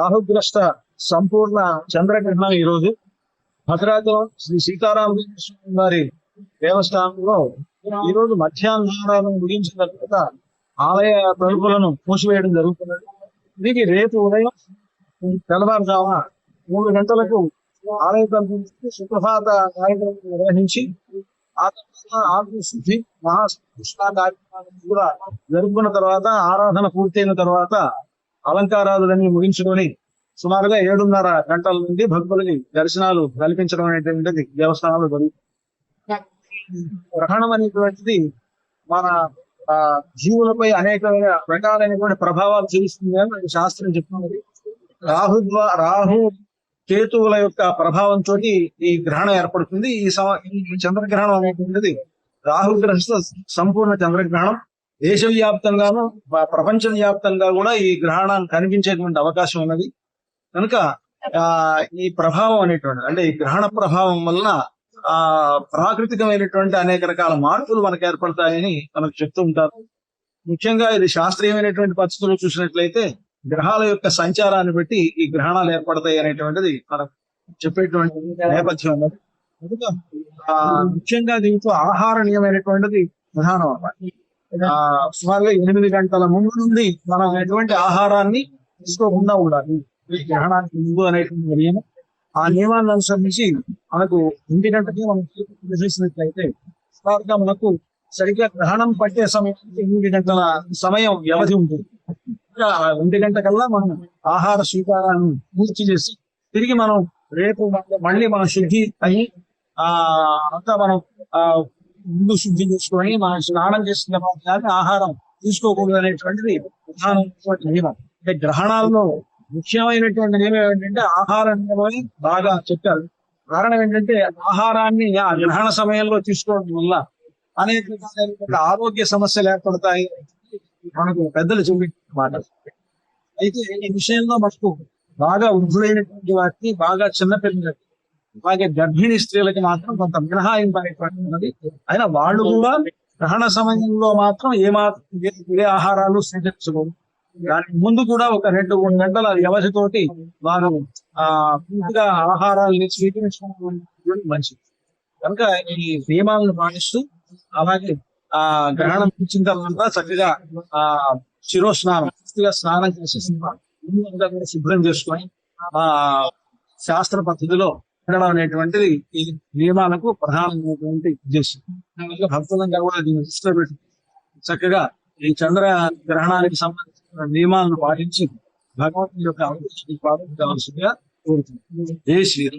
రాహుగ్రస్త సంపూర్ణ చంద్రగ్రహణం ఈ రోజు. భద్రాచలం శ్రీ సీతారామకృష్ణ స్వామి వారి దేవస్థానంలో ఈ రోజు మధ్యాహ్నం ముగించిన తర్వాత ఆలయ తలుపులను మూసివేయడం జరుగుతున్నది. దీనికి రేపు ఉదయం తెల్లవారుజామున మూడు గంటలకు ఆలయ తలుపు సుప్రభాత కార్యక్రమం నిర్వహించి ఆ తర్వాత ఆత్మశుద్ధి మహాకృష్ణ కార్యక్రమాన్ని కూడా జరుపుకున్న తర్వాత ఆరాధన పూర్తయిన తర్వాత అలంకారాదులన్నీ ముగించుకొని సుమారుగా ఏడున్నర గంటల నుండి భక్తులకి దర్శనాలు కల్పించడం అనేటువంటిది దేవస్థానంలో జరుగుతుంది గ్రహణం అనేటువంటిది మన ఆ, జీవులపై అనేక రకాలైనటువంటి ప్రభావాలు చూపిస్తుంది అని శాస్త్రం చెప్తున్నది రాహు రాహు కేతువుల యొక్క ప్రభావం తోటి ఈ గ్రహణం ఏర్పడుతుంది. ఈ సమ- ఈ చంద్రగ్రహణం అనేటువంటిది రాహుగ్రహ సంపూర్ణ చంద్రగ్రహణం. దేశవ్యాప్తంగాను ప్రపంచ వ్యాప్తంగా కూడా ఈ గ్రహణం కనిపించేటువంటి అవకాశం ఉన్నది. కనుక ఆ ఈ ప్రభావం అనేటువంటి అంటే ఈ గ్రహణ ప్రభావం వలన ఆ ప్రాకృతికమైనటువంటి అనేక రకాల మార్పులు మనకు ఏర్పడతాయని మనకు చెప్తూ ఉంటారు. ముఖ్యంగా ఇది శాస్త్రీయమైనటువంటి పరిస్థితులు చూసినట్లయితే గ్రహాల యొక్క సంచారాన్ని బట్టి ఈ గ్రహణాలు ఏర్పడతాయి అనేటువంటిది మనకు చెప్పేటువంటి నేపథ్యం ఉన్నది. ముఖ్యంగా దీంట్లో ఆహారనీయమైనటువంటిది ప్రధానం అన్నమాట. సుమారుగా ఎనిమిది గంటల ముందు నుండి మనం ఎటువంటి ఆహారాన్ని తీసుకోకుండా ఉండాలి. గ్రహణానికి ముందు అనేటువంటి నియమం. ఆ నియమాన్ని అనుసరించి మనకు ఇంటి గంటకి మనం చేసినట్లయితే సుమారుగా మనకు సరిగ్గా గ్రహణం పట్టే సమయం ఎనిమిది గంటల సమయం వ్యవధి ఉంటుంది. ఇంకా ఒంటి గంట కల్లా మనం ఆహార స్వీకారాన్ని పూర్తి చేసి తిరిగి మనం రేపు మళ్ళీ మనం శుద్ధి అయ్యి ఆ అంతా మనం ఆ ముందు శుద్ధి చేసుకొని మనం స్నానం చేసిన తర్వాత కానీ ఆహారం తీసుకోకూడదు అనేటువంటిది ప్రధానమైనటువంటి నియమం అంటే గ్రహణాల్లో ముఖ్యమైనటువంటి నియమం ఏంటంటే ఆహార నియమం బాగా చెప్పారు. కారణం ఏంటంటే ఆహారాన్ని ఆ గ్రహణ సమయంలో తీసుకోవడం వల్ల అనేక రకాలైనటువంటి ఆరోగ్య సమస్యలు ఏర్పడతాయి మనకు పెద్దలు చూపించిన మాట. అయితే ఈ విషయంలో మనకు బాగా వృద్ధులైనటువంటి వారికి బాగా చిన్నపిల్లలకి అలాగే గర్భిణీ స్త్రీలకి మాత్రం కొంత మినహాయింపు అనేటువంటి ఉన్నది అయినా వాళ్ళు కూడా గ్రహణ సమయంలో మాత్రం ఏ మాత్రం ఏ- ఆహారాలు స్వీకరించకూడదు దానికి ముందు కూడా ఒక రెండు మూడు గంటల వ్యవధితోటి వారు ఆ పూర్తిగా ఆహారాన్ని స్వీకరించడం మంచిది. కనుక ఈ నియమాలను పాటిస్తూ అలాగే ఆ గ్రహణం ఇచ్చిన తర్వాత చక్కగా ఆ శిరోస్నానం పూర్తిగా స్నానం చేసి సినిమా అంతా శుభ్రం చేసుకొని ఆ శాస్త్ర పద్ధతిలో పెట్టడం అనేటువంటిది ఈ నియమాలకు ప్రధానమైనటువంటి ఉద్దేశం. భక్తులంగా కూడా దీన్ని దృష్టిలో పెట్టి చక్కగా ఈ చంద్ర గ్రహణానికి సంబంధించిన నియమాలను పాటించి భగవంతుని యొక్క అవకాశం పాటించాల్సిందిగా కోరుతుంది జై శ్రీరామ్.